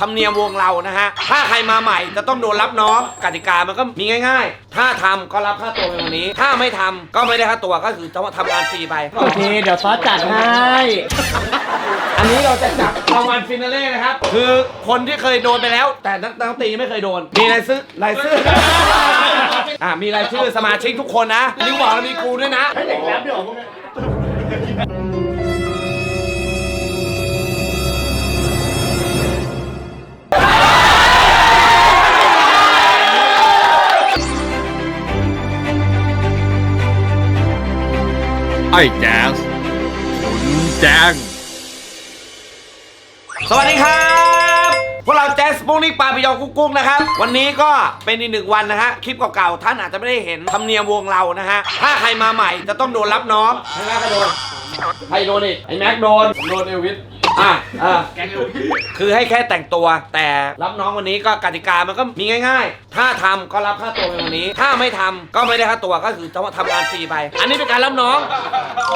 ธรรมเนียมวงเรานะฮะ ถ้าใครมาใหม่จะต้องโดนรับน้องกติกามันก็มีง่าย ๆ ถ้าทำก็รับค่าตัวในวันนี้ ถ้าไม่ทำก็ไม่ได้ค่าตัวก็คือจะทำงานฟรีไป โอเค เดี๋ยวซอสจัดให้ อันนี้เราจะจับรางวัลฟินาเล่นะครับ คือคนที่เคยโดนไปแล้ว แต่นักนักดนตรีไม่เคยโดน มีรายชื่อรายชื่ออ่ามีรายชื่อสมาชิกทุกคนนะลิงบอกแล้วมีกูด้วยนะเด็กแล้วเดี๋ยว ไอ้แจ๊สคุณแจ้งสวัสดีครับ พวกเราแจ๊สปุ้งนี้ปลาปิยองกุ๊กกุ๊งนะครับ วันนี้ก็เป็นอีกหนึ่งวันนะฮะ คลิปเก่าๆ ท่านอาจจะไม่ได้เห็นธรรมเนียมวงเรานะฮะ ถ้าใครมาใหม่จะต้องโดนรับน้องใช่ไหม็กก็โดน ใครโดนอีกไอ้แม็กโดนโดนเอลวิส อะอะคือให้แค่แต่งตัว แต่รับน้องวันนี้ก็กติกามันก็มีง่าย ๆ ถ้าทำก็รับค่าตัวในวันนี้ ถ้าไม่ทำก็ไม่ได้ค่าตัวก็คือจะทำงานฟรีไป อันนี้เป็นการรับน้อง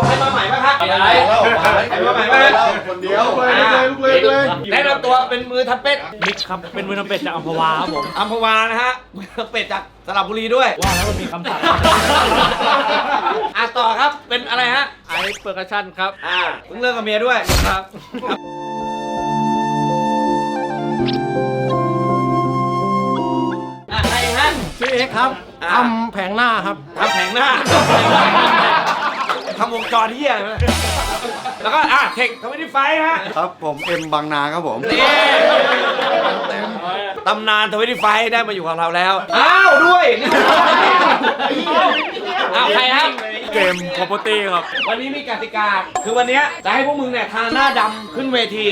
ใครมาใหม่บ้างครับใครมาใหม่บ้างคนเดียวอะแนะนำตัวเป็นมือทัพเป็ดมิกครับ เป็นมือทำเป็ดจากอัมพวาครับผมอัมพวานะฮะเป็ดจาก สระบุรีด้วย ว่าแล้วมันมีคำสั่งอะต่อครับเป็นอะไรฮะ ไอเปอร์คัชชั่นครับ อ่าเพิ่งเลิกกับเมียด้วยครับ อะใครฮะ ชื่อเอ็กครับอ่า ทำแผงหน้าครับ ทำแผงหน้าทำวงจรที่เหี้ยเลยแล้วก็อะเทคทำไมที่ไฟฮะ ครับผมเอ็มบางนาครับผมนี่ตำนานทวิตี้ไฟได้มาอยู่กับเราแล้วอ้าวด้วยอ้าวใครครับ เกมโ r โ p ตี้ครับ วันนี้มีกติกา คือวันเนี้ยจะให้พวกมึงเนี่ยทาหน้าดำขึ้นเวที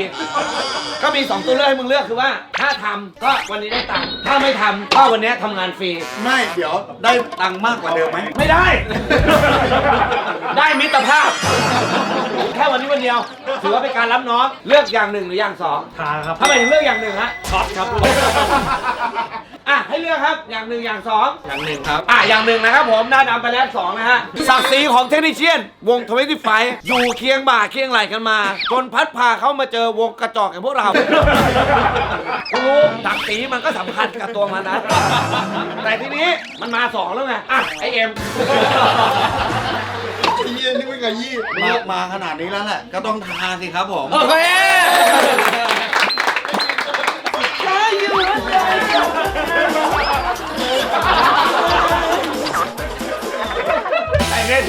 ก็มี 2 ตัวเลือกให้มึงเลือกคือว่า ถ้าทำก็วันนี้ได้ตังค์ถ้าไม่ทำก็วันเนี้ยทำงานฟรี ไม่เดี๋ยวได้ตังค์มากกว่าเดิมไหมไม่ได้ ได้มิตรภาพแค่วันนี้วันเดียว ถือว่าเป็นการรับน้อง เลือกอย่างหนึ่งหรืออย่างสองทาครับทำไมถึงเลือกอย่างหนึ่งฮะ ช็อตครับอะให้เลือกครับอย่างหนึ่งอย่างสองอย่างหนึ่งครับ อะอย่างหนึ่งนะครับผมหน้าดำไปแล้วสองนะฮะศักดิ์ศรีของเทคนิชเชียน วงทวิตี้ไฟอยู่เคียงบ่าเคียงไหลกันมา จนพัดพาเขามาเจอวงกระจอกอย่างพวกเราคุณรู้ศักดิ์ศรีมันก็สำคัญกับตัวมันนะแต่ทีนี้มันมาสองแล้วไงอะไอเอ็มยี่ นี่ไม่เคยยี่มามาขนาดนี้แล้วแหละ ก็ต้องทาสิครับผม โอเค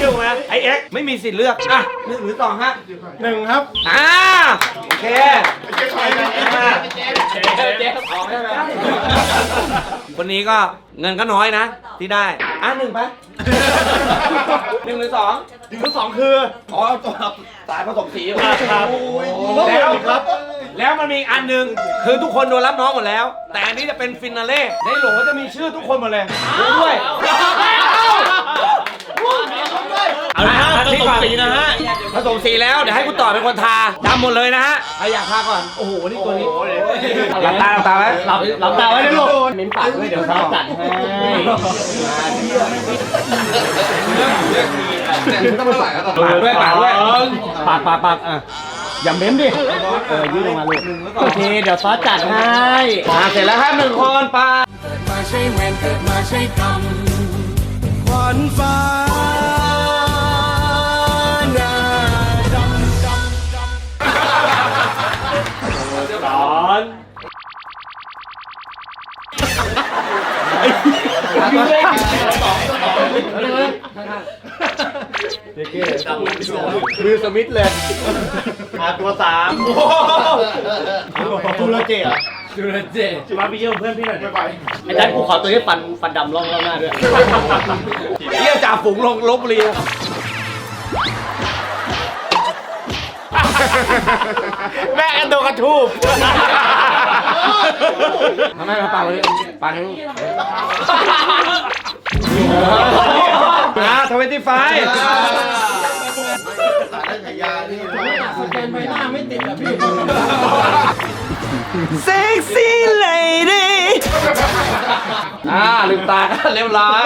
ไอ้เนี่ยชื่อไหมไอเอ็กซ์ไม่มีสิทธิ์เลือกอะหนึ่งหรือสองฮะหนึ่งครับอ่าโอเคอ่าวันนี้ก็เงินก็น้อยนะ ที่ได้ อะหนึ่งไปหนึ่งหรือสองหนึ่งหรือสองคืออ๋อตัวสายผสมสีครับแล้วครับ แล้วมันมีอีกอันหนึ่งคือทุกคนโดนรับน้องหมดแล้ว แต่อันนี้จะเป็นฟินาเล่ในโหลจะมีชื่อทุกคนหมดเลยดูด้วย เอาละฮะผสมสี นะฮะผสมสีแล้วเดี๋ยวให้คุณต่อเป็นคนทาดำหมดเลยนะฮะใครอยากทาก่อนโอ้โหนี่ตัวนี้หลับตาหลับตาไว้หลับหลับตาไว้นะลูกเม้นปากด้วยเดี๋ยวซอสจัดให้ปากด้วยปากด้วยปากปากปากอะอย่าเม้มดิ เออยืดลงมาลูกโอเค เดี๋ยวซอสจัดให้อ่าเสร็จแล้วครับหนึ่งคนปามาใช่เวรเกิดมาใช่กรรมขวัญฟ้า มือสมิธเลยมาตัวสามตูระเจเหรอตูระเจมาไปเยี่ยมเพื่อนพี่หน่อยไปไอ้แจ๊คกูขอตัวนี้ฟันฟันดำร่องร่องหน้าด้วยเรียกจ่าฝูงลงลบบุรี แม่กันโดนกระทูบทำไมมาปากเลยปากให้ลูกอ่าทเวนตี้ไฟเซ็กซี่เลดี้อ่าลืมตากันเรียบร้อย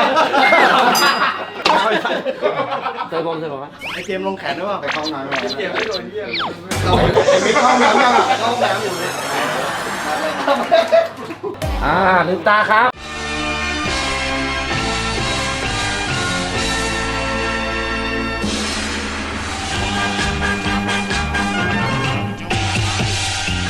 เจอผมเจอผมไหมไอเจมส์ลงแขนด้วยว่าไปเข้าห้องน้ำเลยเจมส์ไม่โดนเยี่ยมมีห้องน้ำยังอะเข้าห้องน้ำอยู่เนี่ยมอ่าลืมตาครับ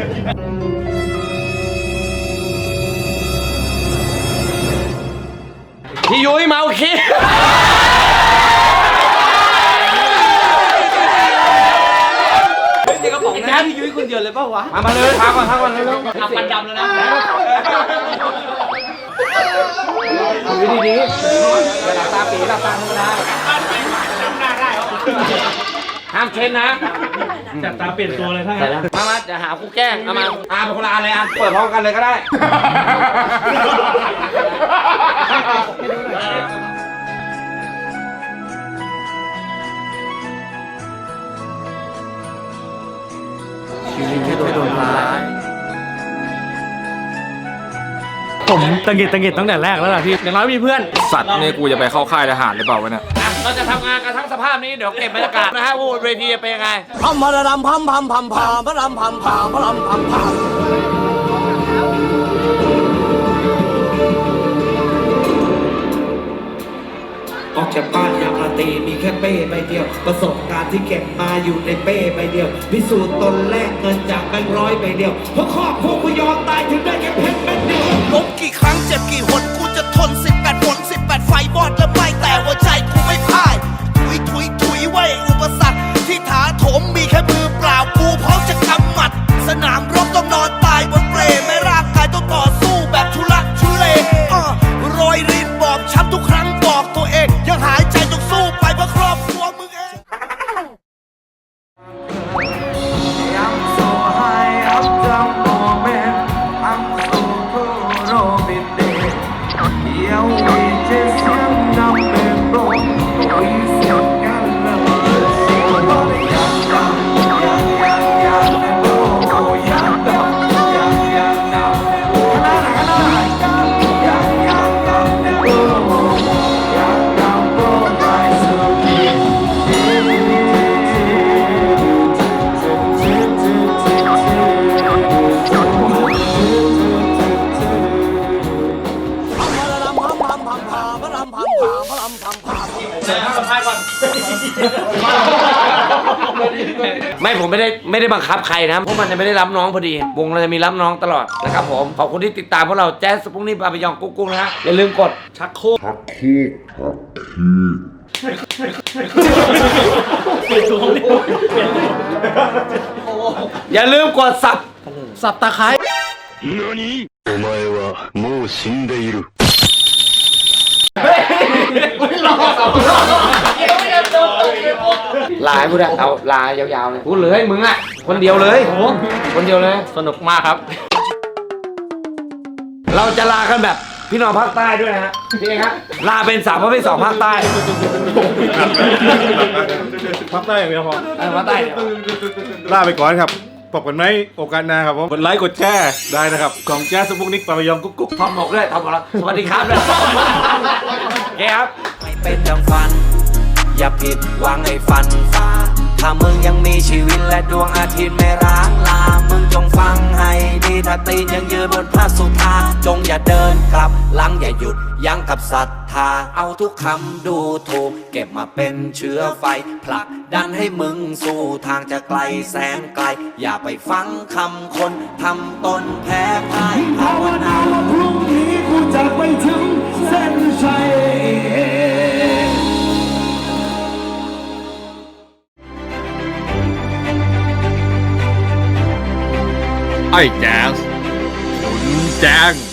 พี่ยุ้ยเมาคินี่กระป๋องนะพี่ยุ้ยคนเดียวเลยเปล่าวะ มาเลยพาก่อนพาก่อนเร็วๆทำมันดำแล้วนะดูดีดีๆอย่าหลับตาปีหลับตาธรรมดาห้ามเค้นนะจับตาเปลี่ยนตัวเลยถ้าใส่แล้วมามาจะหาคู่แกล้งเอามาอาเป็นคนละอันเลยอะเปิดพร้อมกันเลยก็ได้ผมตังกิดตังกิดตั้งแต่แรกแล้วล่ะพี่อย่างน้อยมีเพื่อน สัตว์เนี่ยกูจะไปเข้าค่ายทหารหรือเปล่าวะเนี่ยอะ เราจะทำงานกันทั้งสภาพนี้เดี๋ยวเก็บบรรยากาศนะฮะว่าเวทีจะเป็นยังไงพัมพะระดำพัมพัมพัมพามพะรำพัมพามพะรำพัมพามออกจากบ้านยามาตีมีแค่เป้ใบเดียว ประสบการณ์ที่เก็บมาอยู่ในเป้ใบเดียว พิสูจน์ตนแลกเงินจากแบงค์ร้อยใบเดียวเพราะครอบครัวกูยอมตายถึงได้แค่เพชรเม็ดเดียวล้มกี่ครั้งเจ็บกี่หน ไม่ผมไม่ได้ไม่ได้บังคับใครนะเพราะมันจะไม่ได้รับน้องพอดี วงเราจะมีรับน้องตลอดนะครับผม ขอบคุณที่ติดตามพวกเราแจ๊สสปุ้งนี่ปาปยองกุ๊กกุ๊กนะฮะอย่าลืมกดชักโครกอย่าลืมกดสับสับตะไคร้ お前はもう死んでいる。 ลายพูดอะเอาลายยาวๆเลยพูดเลยมึงอะคนเดียวเลยคนเดียวเลยสนุกมากครับ เราจะลากันแบบพี่น้องภาคใต้ด้วยนะฮะพี่เองครับลาเป็นสาวประเภทสองภาคใต้พักได้อย่างเดียวพอเออภาคใต้เดี๋ยวลาไปก่อนครับพบกันไหมโอกาสหน้าครับผมกดไลค์กดแชร์ได้นะครับ ของแจ๊สสปุกนิกปาปยองกุ๊กกุ๊กทอมบอกด้วยทอมบอกแล้วสวัสดีครับด้วยโอเคครับไม่เป็นดังฝัน อย่าผิดหวังให้ฝันฟ้าถ้ามึงยังมีชีวิตและดวงอาทิตย์ไม่ร้างลา มึงจงฟังให้ดีถ้าตีนยังยืนบนพระสุธาจงอย่าเดินกลับหลังอย่าหยุดยั้งกับศรัทธา เอาทุกคำดูถูก เก็บมาเป็นเชื้อไฟ ผลักดันให้มึงสู่ทางจะไกลแสนไกล อย่าไปฟังคำคนทำตนแพ้พ่ายภาว Hi, Daz. Daz.